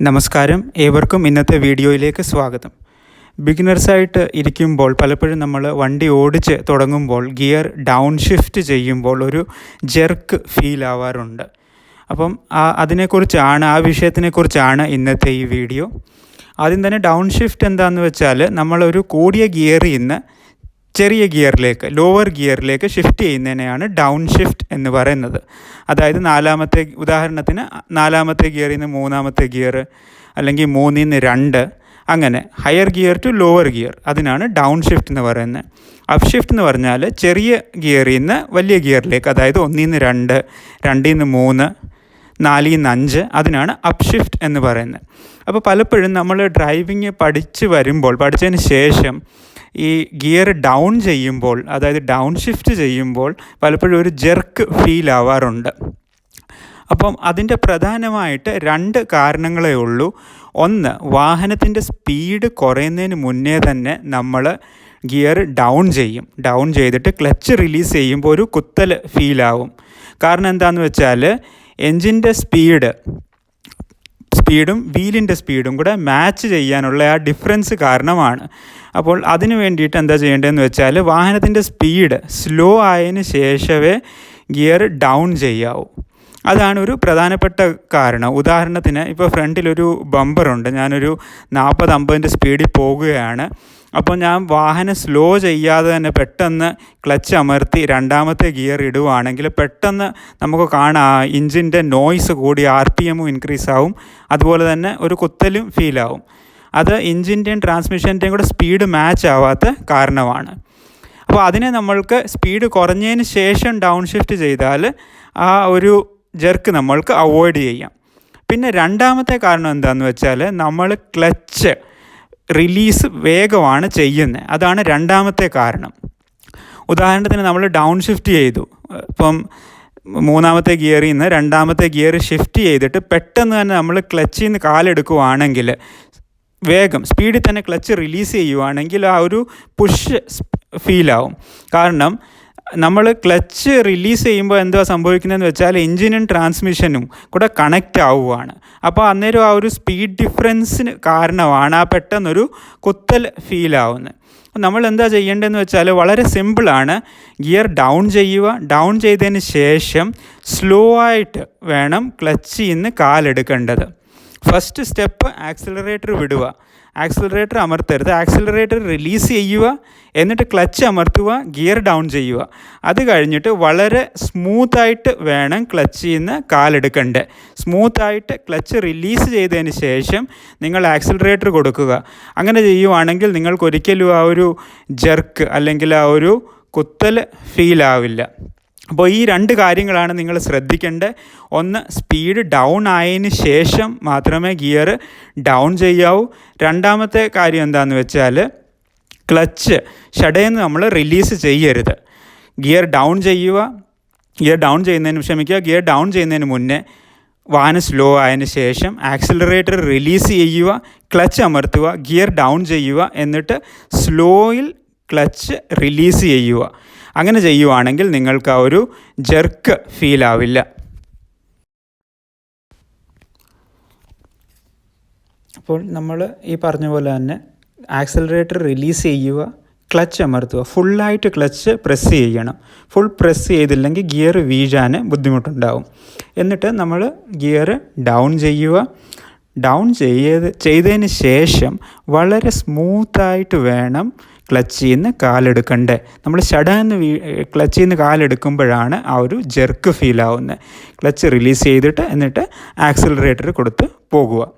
നമസ്കാരം. ഏവർക്കും ഇന്നത്തെ വീഡിയോയിലേക്ക് സ്വാഗതം. ബിഗിനേഴ്സായിട്ട് ഇരിക്കുമ്പോൾ പലപ്പോഴും നമ്മൾ വണ്ടി ഓടിച്ച് തുടങ്ങുമ്പോൾ ഗിയർ ഡൗൺ ഷിഫ്റ്റ് ചെയ്യുമ്പോൾ ഒരു ജെർക്ക് ഫീൽ ആവാറുണ്ട്. അപ്പം ആ അതിനെക്കുറിച്ചാണ് ആ വിഷയത്തിനെക്കുറിച്ചാണ് ഇന്നത്തെ ഈ വീഡിയോ. ആദ്യം തന്നെ ഡൗൺ ഷിഫ്റ്റ് എന്താണെന്ന് വെച്ചാൽ നമ്മളൊരു കൂടിയ ഗിയറിൽ നിന്ന് ചെറിയ ഗിയറിലേക്ക് ലോവർ ഗിയറിലേക്ക് ഷിഫ്റ്റ് ചെയ്യുന്നതിനെയാണ് ഡൗൺ ഷിഫ്റ്റ് എന്ന് പറയുന്നത്. അതായത് നാലാമത്തെ ഉദാഹരണത്തിന് നാലാമത്തെ ഗിയറിൽ നിന്ന് മൂന്നാമത്തെ ഗിയർ അല്ലെങ്കിൽ മൂന്നിൽ നിന്ന് രണ്ട് അങ്ങനെ higher gear to lower gear അതിനാണ് ഡൗൺ ഷിഫ്റ്റ് എന്ന് പറയുന്നത്. അപ്പ് ഷിഫ്റ്റ് എന്ന് പറഞ്ഞാൽ ചെറിയ ഗിയറിൽ നിന്ന് വലിയ ഗിയറിലേക്ക് അതായത് ഒന്നിൽ നിന്ന് രണ്ട് രണ്ടിൽ നിന്ന് മൂന്ന് നാലിൽ നിന്ന് അഞ്ച് അതിനാണ് അപ്പ് ഷിഫ്റ്റ് എന്ന് പറയുന്നത്. അപ്പോൾ പലപ്പോഴും നമ്മൾ ഡ്രൈവിങ് പഠിച്ച് വരുമ്പോൾ പഠിച്ചതിന് ശേഷം ഈ ഗിയർ ഡൗൺ ചെയ്യുമ്പോൾ അതായത് ഡൗൺ ഷിഫ്റ്റ് ചെയ്യുമ്പോൾ പലപ്പോഴും ഒരു ജെർക്ക് ഫീൽ ആവാറുണ്ട്. അപ്പം അതിന്റെ പ്രധാനമായിട്ട് രണ്ട് കാരണങ്ങളേ ഉള്ളൂ. ഒന്ന് വാഹനത്തിന്റെ സ്പീഡ് കുറയുന്നതിന് മുന്നേ തന്നെ നമ്മൾ ഗിയർ ഡൗൺ ചെയ്യും. ഡൗൺ ചെയ്തിട്ട് ക്ലച്ച് റിലീസ് ചെയ്യുമ്പോൾ ഒരു കുത്തൽ ഫീലാവും കാരണം എന്താണെന്ന് വെച്ചാൽ എൻജിന്റെ സ്പീഡ് സ്പീഡും വീലിന്റെ സ്പീഡും കൂടെ മാച്ച് ചെയ്യാനുള്ള ആ ഡിഫറൻസ് കാരണമാണ്. അപ്പോൾ അതിന് വേണ്ടിയിട്ട് എന്താ ചെയ്യേണ്ടതെന്ന് വെച്ചാൽ വാഹനത്തിന്റെ സ്പീഡ് സ്ലോ ആയതിന് ശേഷമേ ഗിയർ ഡൗൺ ചെയ്യാവൂ. അതാണ് ഒരു പ്രധാനപ്പെട്ട കാരണം. ഉദാഹരണത്തിന് ഇപ്പോൾ ഫ്രണ്ടിലൊരു ബമ്പറുണ്ട് ഞാനൊരു നാൽപ്പത് അമ്പതിന്റെ സ്പീഡിൽ പോകുകയാണ്. അപ്പോൾ ഞാൻ വാഹനം സ്ലോ ചെയ്യാതെ തന്നെ പെട്ടെന്ന് ക്ലച്ച് അമർത്തി രണ്ടാമത്തെ ഗിയർ ഇടുവാണെങ്കിൽ പെട്ടെന്ന് നമുക്ക് കാണാം ഇഞ്ചിന്റെ നോയ്സ് കൂടി ആർ പി എമ്മും ഇൻക്രീസ് ആവും. അതുപോലെ തന്നെ ഒരു കുത്തലും ഫീലാവും അത് ഇഞ്ചിന്റെയും ട്രാൻസ്മിഷന്റെയും കൂടെ സ്പീഡ് മാച്ച് ആവാത്ത കാരണമാണ്. അപ്പോൾ അതിനെ നമ്മൾക്ക് സ്പീഡ് കുറഞ്ഞതിന് ശേഷം ഡൗൺ ഷിഫ്റ്റ് ചെയ്താൽ ആ ഒരു ജെർക്ക് നമ്മൾക്ക് അവോയ്ഡ് ചെയ്യാം. പിന്നെ രണ്ടാമത്തെ കാരണം എന്താണെന്ന് വെച്ചാൽ നമ്മൾ ക്ലച്ച് റിലീസ് വേഗമാണ് ചെയ്യുന്നത്. അതാണ് രണ്ടാമത്തെ കാരണം. ഉദാഹരണത്തിന് നമ്മൾ ഡൗൺ ഷിഫ്റ്റ് ചെയ്തു. ഇപ്പം മൂന്നാമത്തെ ഗിയറിൽ നിന്ന് രണ്ടാമത്തെ ഗിയർ ഷിഫ്റ്റ് ചെയ്തിട്ട് പെട്ടെന്ന് തന്നെ നമ്മൾ ക്ലച്ചിൽ നിന്ന് കാലെടുക്കുവാണെങ്കിൽ വേഗം സ്പീഡിൽ തന്നെ ക്ലച്ച് റിലീസ് ചെയ്യുവാണെങ്കിൽ ആ ഒരു പുഷ് ഫീലാവും കാരണം നമ്മൾ ക്ലച്ച് റിലീസ് ചെയ്യുമ്പോൾ എന്താ സംഭവിക്കുന്നതെന്ന് വെച്ചാൽ എഞ്ചിനും ട്രാൻസ്മിഷനും കൂടെ കണക്റ്റ് ആവുകയാണ് അപ്പോൾ അന്നേരം ആ ഒരു സ്പീഡ് ഡിഫറൻസിന് കാരണമാണ് ആ പെട്ടെന്നൊരു കുത്തൽ ഫീൽ ആവുന്നത് നമ്മൾ എന്താ ചെയ്യേണ്ടതെന്ന് വെച്ചാൽ വളരെ സിമ്പിളാണ് ഗിയർ ഡൗൺ ചെയ്യുക. ഡൗൺ ചെയ്തതിന് ശേഷം സ്ലോ ആയിട്ട് വേണം ക്ലച്ച് നിന്ന് കാലെടുക്കേണ്ടത്. ഫസ്റ്റ് സ്റ്റെപ്പ് ആക്സിലറേറ്റർ വിടുക. ആക്സിലറേറ്റർ അമർത്തരുത്. ആക്സിലറേറ്റർ റിലീസ് ചെയ്യുക. എന്നിട്ട് ക്ലച്ച് അമർത്തുക. ഗിയർ ഡൗൺ ചെയ്യുക. അത് കഴിഞ്ഞിട്ട് വളരെ സ്മൂത്തായിട്ട് വേണം ക്ലച്ചിൽ നിന്ന് കാലെടുക്കേണ്ടത് സ്മൂത്തായിട്ട് ക്ലച്ച് റിലീസ് ചെയ്തതിന് ശേഷം നിങ്ങൾ ആക്സിലറേറ്റർ കൊടുക്കുക. അങ്ങനെ ചെയ്യുവാണെങ്കിൽ നിങ്ങൾക്കൊരിക്കലും ആ ഒരു ജർക്ക് അല്ലെങ്കിൽ ആ ഒരു കുത്തൽ ഫീൽ ആവില്ല. അപ്പോൾ ഈ രണ്ട് കാര്യങ്ങളാണ് നിങ്ങൾ ശ്രദ്ധിക്കേണ്ടത്. ഒന്ന് സ്പീഡ് ഡൗൺ ആയതിന് ശേഷം മാത്രമേ ഗിയർ ഡൗൺ ചെയ്യാവൂ. രണ്ടാമത്തെ കാര്യം എന്താണെന്ന് വെച്ചാൽ ക്ലച്ച് ഷടയെന്ന് നമ്മൾ റിലീസ് ചെയ്യരുത്. ഗിയർ ഡൗൺ ചെയ്യുക. ഗിയർ ഡൗൺ ചെയ്യുന്നതിന് ക്ഷമിക്കുക ഗിയർ ഡൗൺ ചെയ്യുന്നതിന് മുന്നേ വാഹനം സ്ലോ ആയതിന് ശേഷം ആക്സിലറേറ്റർ റിലീസ് ചെയ്യുക ക്ലച്ച് അമർത്തുക ഗിയർ ഡൗൺ ചെയ്യുക എന്നിട്ട് സ്ലോയിൽ ക്ലച്ച് റിലീസ് ചെയ്യുക. അങ്ങനെ ചെയ്യുവാണെങ്കിൽ നിങ്ങൾക്ക് ആ ഒരു ജെർക്ക് ഫീൽ ആവില്ല. അപ്പോൾ നമ്മൾ ഈ പറഞ്ഞ പോലെ തന്നെ ആക്സലറേറ്റർ റിലീസ് ചെയ്യുക ക്ലച്ച് അമർത്തുക ഫുള്ളായിട്ട് ക്ലച്ച് പ്രസ് ചെയ്യണം. ഫുൾ പ്രസ് ചെയ്തില്ലെങ്കിൽ ഗിയർ വീഴാൻ ബുദ്ധിമുട്ടുണ്ടാവും. എന്നിട്ട് നമ്മൾ ഗിയർ ഡൗൺ ചെയ്യുക. ഡൗൺ ചെയ്ത് ചെയ്തതിന് ശേഷം വളരെ സ്മൂത്തായിട്ട് വേണം ക്ലച്ചിൽ നിന്ന് കാലെടുക്കണ്ടേ? നമ്മൾ ഷടാന്ന് വീ ക്ലച്ചിൽ നിന്ന് കാലെടുക്കുമ്പോഴാണ് ആ ഒരു ജെർക്ക് ഫീൽ ആവുന്നത്. ക്ലച്ച് റിലീസ് ചെയ്തിട്ട് എന്നിട്ട് ആക്സിലറേറ്റർ കൊടുത്ത് പോകുക.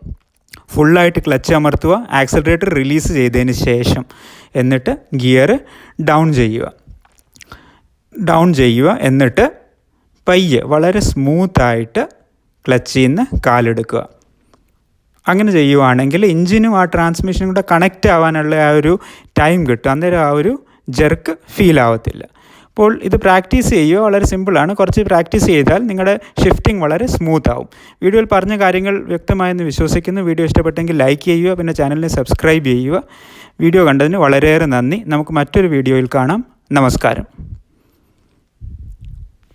ഫുള്ളായിട്ട് ക്ലച്ച് അമർത്തുക ആക്സിലറേറ്റർ റിലീസ് ചെയ്തതിന് ശേഷം എന്നിട്ട് ഗിയർ ഡൗൺ ചെയ്യുക. ഡൗൺ ചെയ്യുക എന്നിട്ട് പയ്യെ വളരെ സ്മൂത്തായിട്ട് ക്ലച്ചിൽ നിന്ന് കാലെടുക്കുക. അങ്ങനെ ചെയ്യുവാണെങ്കിൽ എഞ്ചിനും ആ ട്രാൻസ്മിഷനും കൂടെ കണക്റ്റ് ആവാനുള്ള ആ ഒരു ടൈം കിട്ടും. അന്നേരം ആ ഒരു ജെർക്ക് ഫീൽ ആവത്തില്ല. അപ്പോൾ ഇത് പ്രാക്ടീസ് ചെയ്യുക. വളരെ സിമ്പിളാണ് കുറച്ച് പ്രാക്ടീസ് ചെയ്താൽ നിങ്ങളുടെ ഷിഫ്റ്റിംഗ് വളരെ സ്മൂത്ത് ആവും. വീഡിയോയിൽ പറഞ്ഞ കാര്യങ്ങൾ വ്യക്തമായെന്ന് വിശ്വസിക്കുന്നു. വീഡിയോ ഇഷ്ടപ്പെട്ടെങ്കിൽ ലൈക്ക് ചെയ്യുക. പിന്നെ ചാനലിനെ സബ്സ്ക്രൈബ് ചെയ്യുക. വീഡിയോ കണ്ടതിന് വളരെയേറെ നന്ദി. നമുക്ക് മറ്റൊരു വീഡിയോയിൽ കാണാം. നമസ്കാരം.